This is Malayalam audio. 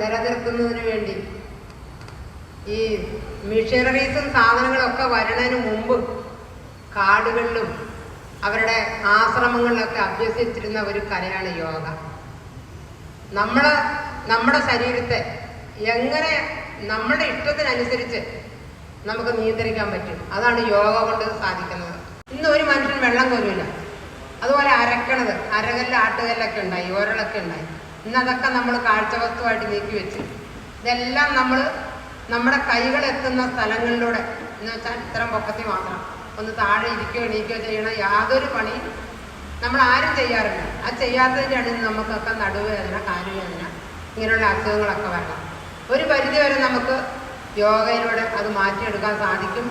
നിലനിർത്തുന്നതിന് വേണ്ടി. ഈ മിഷനറീസും സാധനങ്ങളൊക്കെ വരണതിന് മുമ്പ് കാടുകളിലും അവരുടെ ആശ്രമങ്ങളിലൊക്കെ അഭ്യസിച്ചിരുന്ന ഒരു കലയാണ് യോഗ. നമ്മൾ നമ്മുടെ ശരീരത്തെ എങ്ങനെ നമ്മുടെ ഇഷ്ടത്തിനനുസരിച്ച് നമുക്ക് നിയന്ത്രിക്കാൻ പറ്റും. അതാണ് യോഗ കൊണ്ട് സാധിക്കുന്നത്. ഇന്ന് ഒരു മനുഷ്യൻ വെള്ളം കൊല്ലില്ല അതുപോലെ അരക്കണത് അരകല്ല് ആട്ടുകല്ലൊക്കെ ഉണ്ടായി ഓരളൊക്കെ ഉണ്ടായി. ഇന്ന് അതൊക്കെ നമ്മൾ കാഴ്ചവസ്തുവായിട്ട് നീക്കി വെച്ച്. ഇതെല്ലാം നമ്മൾ നമ്മുടെ കൈകൾ എത്തുന്ന സ്ഥലങ്ങളിലൂടെ എന്ന് വെച്ചാൽ ഇത്തരം പൊക്കത്തിൽ മാത്രം. ഒന്ന് താഴെ ഇരിക്കുകയോ എണീക്കുകയോ ചെയ്യണ യാതൊരു പണി നമ്മൾ ആരും ചെയ്യാറില്ല. ആ ചെയ്യാത്തതിന്റെ അടിയിൽ നമുക്കൊക്കെ നടുവേദന കാലുവേദന ഇങ്ങനെയുള്ള അസുഖങ്ങളൊക്കെ വരണം. ഒരു പരിധി വരെ നമുക്ക് യോഗയിലൂടെ അത് മാറ്റിയെടുക്കാൻ സാധിക്കും.